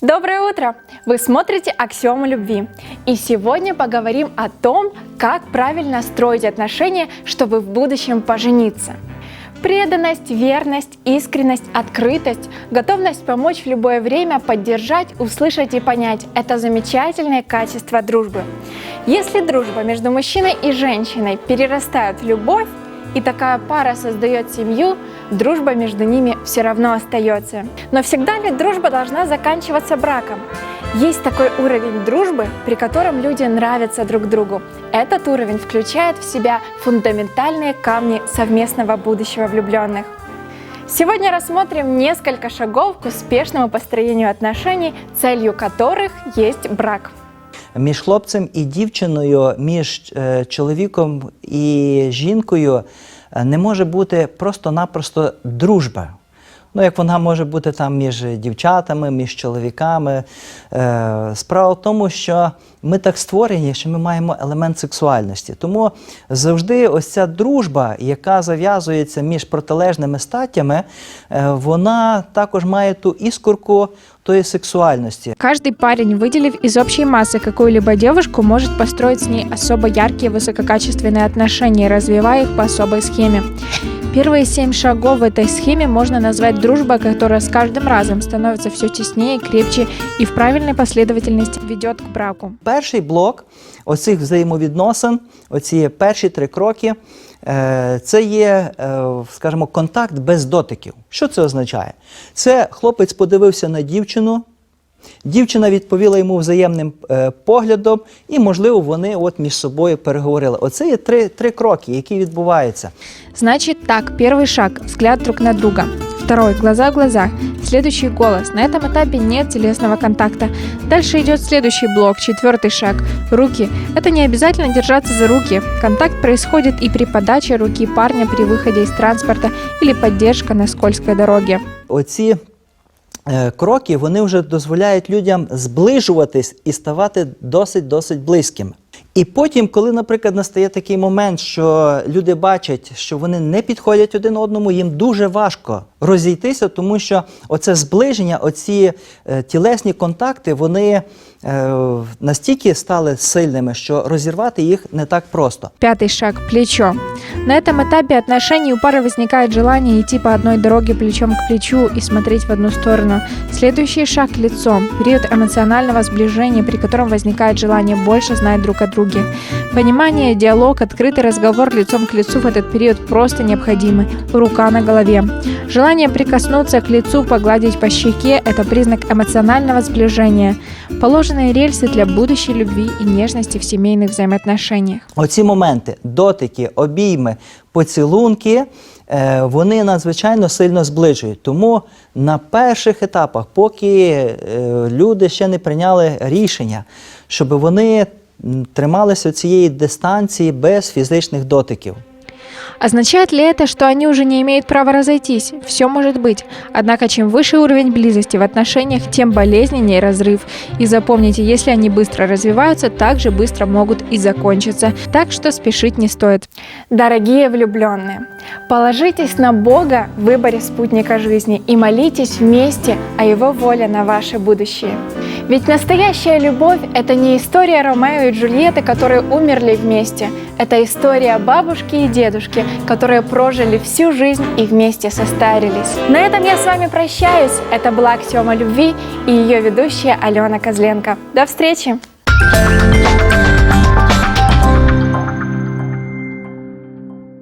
Доброе утро! Вы смотрите «Аксиому любви». И сегодня поговорим о том, как правильно строить отношения, чтобы в будущем пожениться. Преданность, верность, искренность, открытость, готовность помочь в любое время, поддержать, услышать и понять – это замечательные качества дружбы. Если дружба между мужчиной и женщиной перерастает в любовь, и такая пара создает семью, дружба между ними все равно остается. Но всегда ли дружба должна заканчиваться браком? Есть такой уровень дружбы, при котором люди нравятся друг другу. Этот уровень включает в себя фундаментальные камни совместного будущего влюбленных. Сегодня рассмотрим несколько шагов к успешному построению отношений, целью которых есть брак між хлопцем і дівчиною, між е, чоловіком і жінкою е, не може бути просто-напросто дружба. Ну, як вона може бути там між дівчатами, між чоловіками. Е, Справа в тому, що ми так створені, що ми маємо елемент сексуальності. Тому завжди ось ця дружба, яка зав'язується між протилежними статтями, е, вона також має ту іскорку тої сексуальності. Каждый парень, выделив из общей массы какую-либо девушку, может построить с ней особо яркие высококачественные отношения, развивая их по особой схеме. Первые семь шагов в этой схеме можно назвать дружбой, которая с каждым разом становится все теснее, крепче и в правильной последовательности ведет к браку. Перший блок оцих взаємовідносин, оці перші три кроки, е, це є, е, скажімо, контакт без дотиків. Що це означає? Це хлопець подивився на дівчину. Дівчина відповіла йому взаємним е, поглядом, і, можливо, вони от між собою переговорили. Оце є три, три кроки, які відбуваються. Значит так, первый шаг – взгляд друг на друга. Второй – глаза в глаза. Следующий – голос. На этом этапе нет телесного контакта. Дальше идет следующий блок, четвертый шаг – руки. Это не обязательно держаться за руки. Контакт происходит и при подаче руки парня при выходе из транспорта или поддержка на скользкой дороге. Оці е, кроки вони вже дозволяють людям зближуватись і ставати досить-досить близькими. І потім, коли, наприклад, настає такий момент, що люди бачать, що вони не підходять один одному, їм дуже важко розійтися, тому що оце зближення, оці е, тілесні контакти, вони е, настільки стали сильними, що розірвати їх не так просто. Пятый шаг – плечо. На этом этапе отношений у пары возникает желание идти по одной дороге плечом к плечу и смотреть в одну сторону. Следующий шаг – лицо. Период эмоционального сближения, при котором возникает желание больше знать друг о друге. Понимание, диалог, открытый разговор лицом к лицу в этот период просто необходимы. Рука на голове. Желание прикоснуться к лицу, погладить по щеке – это признак эмоционального сближения. Положенные рельсы для будущей любви и нежности в семейных взаимоотношениях. Оці моменти, дотики, обійми, поцілунки, е, вони надзвичайно сильно зближують. Тому на перших етапах, поки е, люди ще не прийняли рішення, щоб вони м, трималися цієї дистанції без фізичних дотиків. Означает ли это, что они уже не имеют права разойтись? Все может быть. Однако, чем выше уровень близости в отношениях, тем болезненнее разрыв. И запомните, если они быстро развиваются, так же быстро могут и закончиться. Так что спешить не стоит. Дорогие влюбленные, положитесь на Бога в выборе спутника жизни и молитесь вместе о Его воле на ваше будущее. Ведь настоящая любовь – это не история Ромео и Джульетты, которые умерли вместе. Это история бабушки и дедушки, которые прожили всю жизнь и вместе состарились. На этом я с вами прощаюсь. Это была Аксиома любви и ее ведущая Алена Козленко. До встречи!